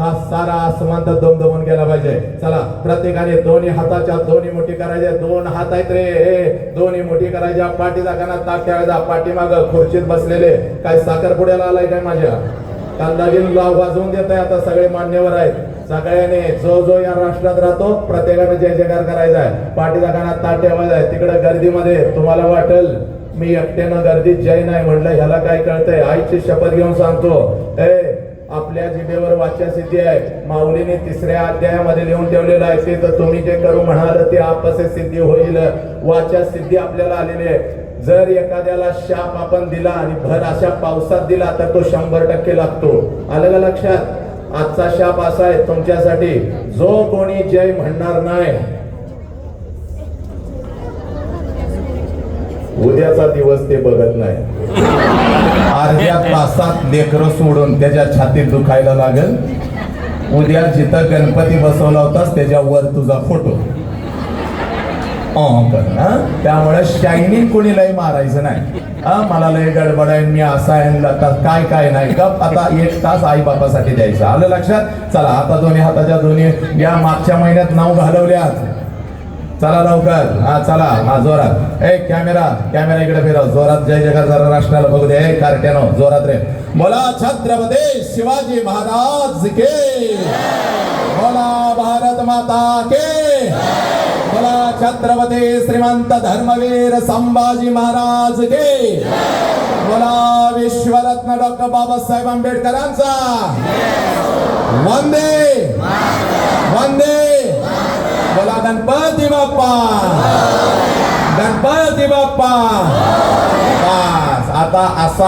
हा सारा आसमान तर दमदमून गेला पाहिजे. चला प्रत्येकाने दोन्ही हाताच्या दोन्ही मोठी करायच्या दोन हात आहेत रे. दोन्ही मोठी करायच्या. पाठीचा कानात ताक ठेवायचा. पाठीमाग खुर्चीत बसलेले. काय साखरपुड्याला आलाय काय माझ्या? काल लाव वाजवून देत आहे आता सगळे मान्यवर आहेत. सगळ्याने जो जो या राष्ट्रात राहतो प्रत्येकाने जय जयकार करायचा आहे. पाठीचा कानात ताट ठेवायचा आहे. तिकडे गर्दीमध्ये तुम्हाला वाटेल मी एकट्यानं गर्दीत जय नाही म्हणलं ह्याला काय कळतंय? आईची शपथ घेऊन सांगतो. ए आपल्या जिभेवर वाच्या सिद्धी आहे. माऊलीने तिसऱ्या अध्यायामध्ये लिहून ठेवलेलं आहे. ते तर तुम्ही जे करू म्हणाल ते आपसे सिद्धी होईल. वाच्या सिद्धी आपल्याला आलेली आहे. जर एखाद्याला शाप आपण दिला आणि भर अशा पावसात दिला तर तो शंभर टक्के लागतो. आलं का लक्षात? आजचा शाप असा आहे तुमच्यासाठी जो कोणी जय म्हणणार नाही उद्याचा दिवस ते बघत नाही. अर्ध्या तासात लेकरं सोडून त्याच्या छातीत दुखायला लागल. उद्या जिथं गणपती बसवला होतास त्याच्यावर तुझा फोटो. अं त्यामुळे शायनिंग कोणी लय मारायचं नाही. मला लय गडबड आहे मी असा आहे आता काय काय नाही. गप आता एक तास आई बापासाठी द्यायचं. आलं लक्षात? चला आता दोन्ही हाताच्या दोन्ही या मागच्या महिन्यात नाव घालवल्यात चला लवकर. हा चला. हा जोरात. ए कॅमेरा कॅमेरा इकडे फिरव. जोरात जय जयकार जरा राष्ट्राला बघू दे. कार्ट्यानो जोरात रे. बोला छत्रपती शिवाजी महाराज के. बोला भारत माता के. बोला छत्रपती श्रीमंत धर्मवीर संभाजी महाराज के. बोला विश्वरत्न डॉक्टर बाबासाहेब आंबेडकरांचा. वंदे वंदे बोला गणपती बाप्पा गणपती बाप्पा बस आता असा